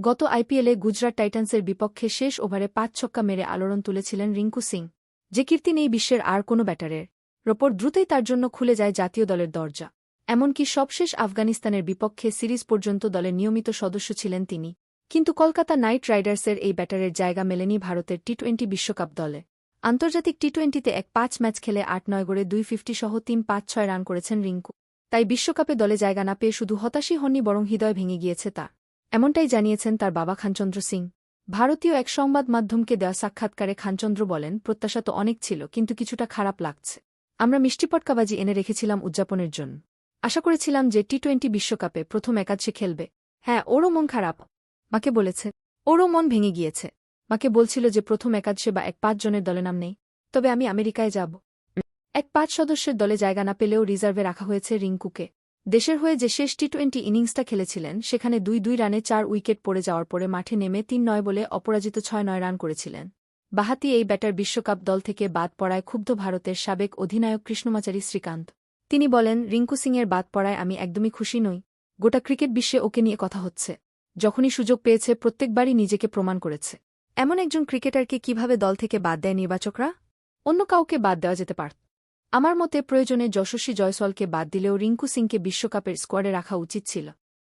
গত আইপিএলে গুজরাট টাইটান্সের বিপক্ষে শেষ ওভারে পাঁচ ছক্কা মেরে আলোড়ন তুলেছিলেন রিঙ্কু সিং। যে কীর্তি নেই বিশ্বের আর কোনো ব্যাটারের। রোপর দ্রুতই তার জন্য খুলে যায় জাতীয় দলের দরজা। এমনকি সবশেষ আফগানিস্তানের বিপক্ষে সিরিজ পর্যন্ত দলের নিয়মিত সদস্য ছিলেন তিনি। কিন্তু কলকাতা নাইট রাইডার্সের এই ব্যাটারের জায়গা মেলেনি ভারতের টি টোয়েন্টি বিশ্বকাপ দলে। আন্তর্জাতিক টি টোয়েন্টিতে এক পাঁচ ম্যাচ খেলে আট নয় গড়ে দুই ফিফটি সহ তিন পাঁচ ছয় রান করেছেন রিঙ্কু। তাই বিশ্বকাপে দলে জায়গা না পেয়ে শুধু হতাশই হননি, বরং হৃদয় ভেঙে গিয়েছে তা এমনটাই জানিয়েছেন তার বাবা খানচন্দ্র সিং। ভারতীয় এক সংবাদ মাধ্যমকে দেওয়া সাক্ষাৎকারে খানচন্দ্র বলেন, প্রত্যাশা তো অনেক ছিল, কিন্তু কিছুটা খারাপ লাগছে। আমরা মিষ্টিপটকাবাজি এনে রেখেছিলাম উদযাপনের জন্য। আশা করেছিলাম যে টি টোয়েন্টি বিশ্বকাপে প্রথম একাদশে খেলবে। হ্যাঁ ওরও মন খারাপ। মাকে বলেছে, ওরও মন ভেঙে গিয়েছে। মাকে বলছিল যে প্রথম একাদশে বা এক পাঁচ জনের দলে নাম নেই। তবে আমি আমেরিকায় যাব। এক পাঁচ সদস্যের দলে জায়গা না পেলেও রিজার্ভে রাখা হয়েছে রিঙ্কুকে দেশের হয়ে যে শেষ টি টোয়েন্টি ইনিংসটা খেলেছিলেন, সেখানে দুই দুই রানে চার উইকেট পড়ে যাওয়ার পরে মাঠে নেমে তিন নয় বলে অপরাজিত ছয় নয় রান করেছিলেন। বাহাতি এই ব্যাটার বিশ্বকাপ দল থেকে বাদ পড়ায় ক্ষুব্ধ ভারতের সাবেক অধিনায়ক কৃষ্ণমাচারী শ্রীকান্ত। তিনি বলেন, রিঙ্কু সিংয়ের বাদ পড়ায় আমি একদমই খুশি নই। গোটা ক্রিকেট বিশ্বে ওকে নিয়ে কথা হচ্ছে। যখনই সুযোগ পেয়েছে, প্রত্যেকবারই নিজেকে প্রমাণ করেছে। এমন একজন ক্রিকেটারকে কীভাবে দল থেকে বাদ দেয় নির্বাচকরা? অন্য কাউকে বাদ দেওয়া যেতে পারত আমার মতে প্রয়োজনে যশস্বী জয়সলকে বাদ দিলেও রিঙ্কু সিংকে বিশ্বকাপের স্কোয়াডে রাখা উচিত ছিল।